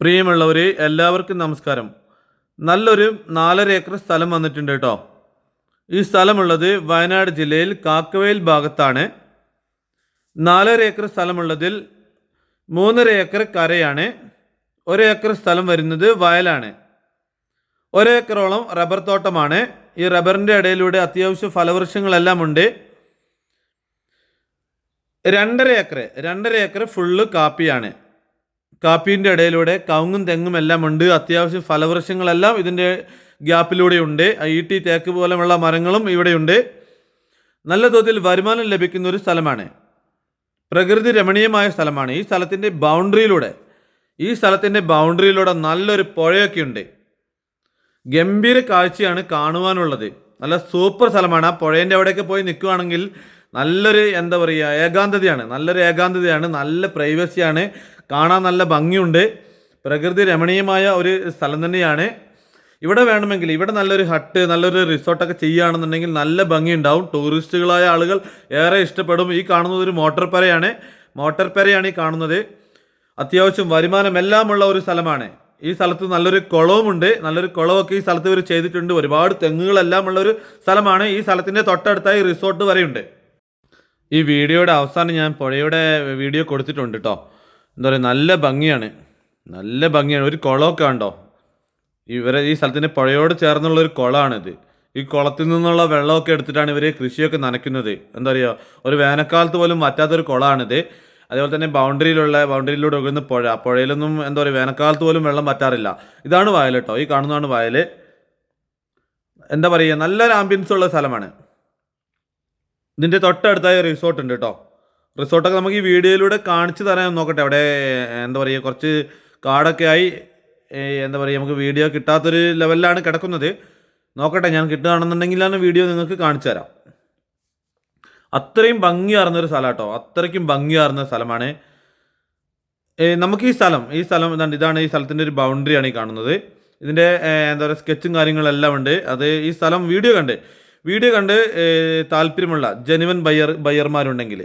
പ്രിയമുള്ളവർ എല്ലാവർക്കും നമസ്കാരം. നല്ലൊരു നാലര ഏക്കർ സ്ഥലം വന്നിട്ടുണ്ട് കേട്ടോ. ഈ സ്ഥലമുള്ളത് വയനാട് ജില്ലയിൽ കാക്കവയൽ ഭാഗത്താണ്. നാലര ഏക്കർ സ്ഥലമുള്ളതിൽ മൂന്നര ഏക്കർ കരയാണ്. ഒരേക്കർ സ്ഥലം വരുന്നത് വയലാണ്. ഒരേക്കറോളം റബ്ബർ തോട്ടമാണ്. ഈ റബ്ബറിന്റെ ഇടയിലൂടെ അത്യാവശ്യ ഫലവൃക്ഷങ്ങളെല്ലാം ഉണ്ട്. രണ്ടര ഏക്കർ രണ്ടര ഏക്കർ ഫുള്ള് കാപ്പിയാണ്. കാപ്പീന്റെ ഇടയിലൂടെ കവുങ്ങും തെങ്ങും എല്ലാം ഉണ്ട്. അത്യാവശ്യം ഫലവൃക്ഷങ്ങളെല്ലാം ഇതിന്റെ ഗ്യാപ്പിലൂടെ ഉണ്ട്. ഈട്ടി തേക്ക് പോലെയുള്ള മരങ്ങളും ഇവിടെയുണ്ട് നല്ല തോതിൽ വരുമാനം ലഭിക്കുന്ന ഒരു സ്ഥലമാണ്. പ്രകൃതി രമണീയമായ സ്ഥലമാണ്. ഈ സ്ഥലത്തിന്റെ ബൗണ്ടറിയിലൂടെ ഈ സ്ഥലത്തിന്റെ ബൗണ്ടറിയിലൂടെ നല്ലൊരു പുഴയൊക്കെ ഉണ്ട്. ഗംഭീര കാഴ്ചയാണ് കാണുവാനുള്ളത്. നല്ല സൂപ്പർ സ്ഥലമാണ്. ആ പുഴേന്റെ അവിടെയൊക്കെ പോയി നിൽക്കുകയാണെങ്കിൽ നല്ലൊരു എന്താ പറയുക ഏകാന്തതയാണ്. നല്ലൊരു ഏകാന്തതയാണ്. നല്ല പ്രൈവസിയാണ് കാണാൻ നല്ല ഭംഗിയുണ്ട്. പ്രകൃതി രമണീയമായ ഒരു സ്ഥലം തന്നെയാണ്. ഇവിടെ വേണമെങ്കിൽ ഇവിടെ നല്ലൊരു ഹട്ട് നല്ലൊരു റിസോർട്ടൊക്കെ ചെയ്യുകയാണെന്നുണ്ടെങ്കിൽ നല്ല ഭംഗിയുണ്ടാവും. ടൂറിസ്റ്റുകളായ ആളുകൾ ഏറെ ഇഷ്ടപ്പെടും. ഈ കാണുന്നത് ഒരു മോട്ടർ പെരയാണ്. മോട്ടർ ഈ കാണുന്നത്. അത്യാവശ്യം വരുമാനമെല്ലാം എല്ലാമുള്ള ഒരു സ്ഥലമാണ്. ഈ സ്ഥലത്ത് നല്ലൊരു കുളവുമുണ്ട്. നല്ലൊരു കുളമൊക്കെ ഈ സ്ഥലത്ത് ഇവർ ചെയ്തിട്ടുണ്ട്. ഒരുപാട് തെങ്ങുകളെല്ലാം ഉള്ള ഒരു സ്ഥലമാണ്. ഈ സ്ഥലത്തിന്റെ തൊട്ടടുത്തായി റിസോർട്ട് വരെയുണ്ട്. ഈ വീഡിയോയുടെ അവസാനം ഞാൻ പുഴയുടെ വീഡിയോ കൊടുത്തിട്ടുണ്ട് കേട്ടോ എന്താ പറയുക നല്ല ഭംഗിയാണ്. നല്ല ഭംഗിയാണ്. ഒരു കുളമൊക്കെ ഉണ്ടോ ഇവരെ ഈ സ്ഥലത്തിന്റെ പുഴയോട് ചേർന്നുള്ള ഒരു കുളമാണിത്. ഈ കുളത്തിൽ നിന്നുള്ള വെള്ളമൊക്കെ എടുത്തിട്ടാണ് ഇവർ കൃഷിയൊക്കെ നനയ്ക്കുന്നത്. എന്താ പറയുക ഒരു വേനൽക്കാലത്ത് പോലും വറ്റാത്തൊരു കുളമാണിത്. അതേപോലെ തന്നെ ബൗണ്ടറിയിലുള്ള ബൗണ്ടറിയിലൂടെ ഒഴുകുന്ന പുഴ. പുഴയിലൊന്നും എന്താ പറയുക വേനൽക്കാലത്ത് പോലും വെള്ളം വറ്റാറില്ല. ഇതാണ് വയൽ കേട്ടോ. ഈ കാണുന്നതാണ് വയൽ എന്താ പറയുക നല്ലൊരു ആംബിയൻസ് ഉള്ള സ്ഥലമാണ്. ഇതിന്റെ തൊട്ടടുത്തായ റിസോർട്ട് ഉണ്ട് കേട്ടോ. റിസോർട്ടൊക്കെ നമുക്ക് ഈ വീഡിയോയിലൂടെ കാണിച്ചു തരാൻ നോക്കട്ടെ. അവിടെ എന്താ പറയുക കുറച്ച് കാടൊക്കെ ആയി. എന്താ പറയുക നമുക്ക് വീഡിയോ കിട്ടാത്തൊരു ലെവലിലാണ് കിടക്കുന്നത്. നോക്കട്ടെ ഞാൻ കിട്ടുകയാണെന്നുണ്ടെങ്കിലാണ് വീഡിയോ നിങ്ങൾക്ക് കാണിച്ചു തരാം. അത്രയും ഭംഗിയാർന്ന ഒരു സ്ഥലം കേട്ടോ. അത്രയ്ക്കും ഭംഗിയാർന്ന സ്ഥലമാണ്. നമുക്ക് ഈ സ്ഥലം ഈ സ്ഥലം എന്താണ് ഇതാണ് ഈ സ്ഥലത്തിന്റെ ഒരു ബൗണ്ടറിയാണ് ഈ കാണുന്നത്. ഇതിന്റെ എന്താ പറയുക സ്കെച്ചും കാര്യങ്ങളെല്ലാം ഉണ്ട്. അത് ഈ സ്ഥലം വീഡിയോ കണ്ട് വീഡിയോ കണ്ട് താല്പര്യമുള്ള ജനുവൻ ബയ്യർ ബയ്യർമാരുണ്ടെങ്കിൽ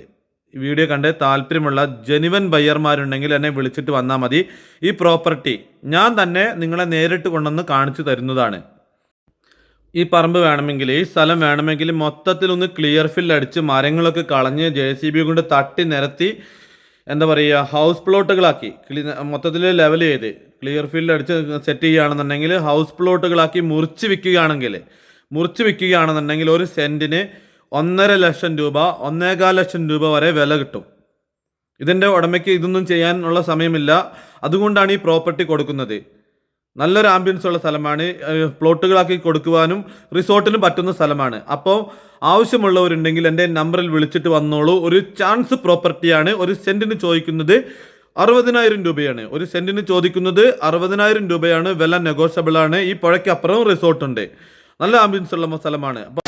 വീഡിയോ കണ്ട് താല്പര്യമുള്ള ജനുവൻ ബയ്യർമാരുണ്ടെങ്കിൽ എന്നെ വിളിച്ചിട്ട് വന്നാൽ മതി. ഈ പ്രോപ്പർട്ടി ഞാൻ തന്നെ നിങ്ങളെ നേരിട്ട് കൊണ്ടുവന്ന് കാണിച്ചു തരുന്നതാണ്. ഈ പറമ്പ് വേണമെങ്കിൽ ഈ സ്ഥലം വേണമെങ്കിൽ മൊത്തത്തിൽ ഒന്ന് ക്ലിയർ ഫിൽ അടിച്ച് മരങ്ങളൊക്കെ കളഞ്ഞ് ജെ സി ബി കൊണ്ട് തട്ടി നിരത്തി എന്താ പറയുക ഹൗസ് പ്ലോട്ടുകളാക്കി മൊത്തത്തിൽ ലെവൽ ചെയ്ത് ക്ലിയർ ഫിൽ അടിച്ച് സെറ്റ് ചെയ്യുകയാണെന്നുണ്ടെങ്കിൽ ഹൗസ് പ്ലോട്ടുകളാക്കി മുറിച്ച് വിൽക്കുകയാണെങ്കിൽ മുറിച്ച് വിൽക്കുകയാണെന്നുണ്ടെങ്കിൽ ഒരു സെന്റിന് ഒന്നര ലക്ഷം രൂപ ഒന്നേകാൽ ലക്ഷം രൂപ വരെ വില കിട്ടും. ഇതിന്റെ ഉടമയ്ക്ക് ഇതൊന്നും ചെയ്യാനുള്ള സമയമില്ല. അതുകൊണ്ടാണ് ഈ പ്രോപ്പർട്ടി കൊടുക്കുന്നത്. നല്ലൊരു ആംബിയൻസ് ഉള്ള സ്ഥലമാണ്. പ്ലോട്ടുകളാക്കി കൊടുക്കുവാനും റിസോർട്ടിന് പറ്റുന്ന സ്ഥലമാണ്. അപ്പോൾ ആവശ്യമുള്ളവരുണ്ടെങ്കിൽ എന്റെ നമ്പറിൽ വിളിച്ചിട്ട് വന്നോളൂ. ഒരു ചാൻസ് പ്രോപ്പർട്ടിയാണ്. ഒരു സെന്റിന് ചോദിക്കുന്നത് അറുപതിനായിരം രൂപയാണ്. ഒരു സെന്റിന് ചോദിക്കുന്നത് അറുപതിനായിരം രൂപയാണ്. വില നെഗോഷ്യബിളാണ്. ഈ പുഴയ്ക്കപ്പുറം റിസോർട്ടുണ്ട്. നല്ല ആംബിയൻസ് ഉള്ള സ്ഥലമാണ്.